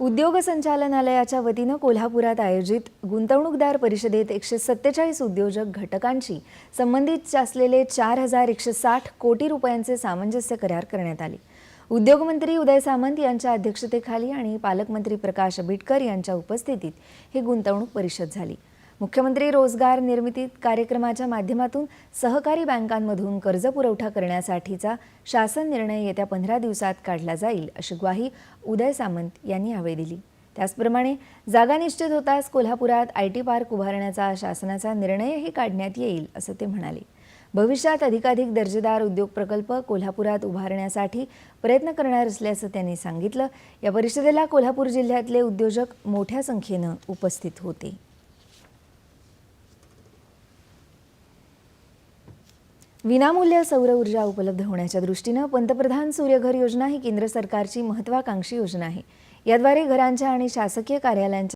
उद्योग संचालनालयाच्या वतीनं कोल्हापुरात आयोजित गुंतवणूकदार परिषदेत एकशे सत्तेचाळीस उद्योजक घटकांशी संबंधित असलेले चार हजार एकशे साठ कोटी रुपयांचे सामंजस्य करार करण्यात आले. उद्योगमंत्री उदय सामंत यांच्या अध्यक्षतेखाली आणि पालकमंत्री प्रकाश आंबेडकर यांच्या उपस्थितीत ही गुंतवणूक परिषद झाली. मुख्यमंत्री रोजगार निर्मिती कार्यक्रमाच्या माध्यमातून सहकारी बँकांमधून कर्ज पुरवठा करण्यासाठीचा शासन निर्णय येत्या पंधरा दिवसात काढला जाईल अशी ग्वाही उदय सामंत यांनी यावेळी दिली. त्याचप्रमाणे जागा निश्चित होताच कोल्हापुरात आय टी पार्क उभारण्याचा शासनाचा निर्णयही काढण्यात येईल असं ते म्हणाले. भविष्यात अधिकाधिक दर्जेदार उद्योग प्रकल्प कोल्हापुरात उभारण्यासाठी प्रयत्न करणार असल्याचं त्यांनी सांगितलं. या परिषदेला कोल्हापूर जिल्ह्यातले उद्योजक मोठ्या संख्येनं उपस्थित होते. विनामूल्य सौर ऊर्जा उपलब्ध होण्याच्या दृष्टीनं पंतप्रधान सूर्यघर योजना ही केंद्र सरकारची महत्त्वाकांक्षी योजना आहे. याद्वारे घरांच्या आणि शासकीय कार्यालयांच्या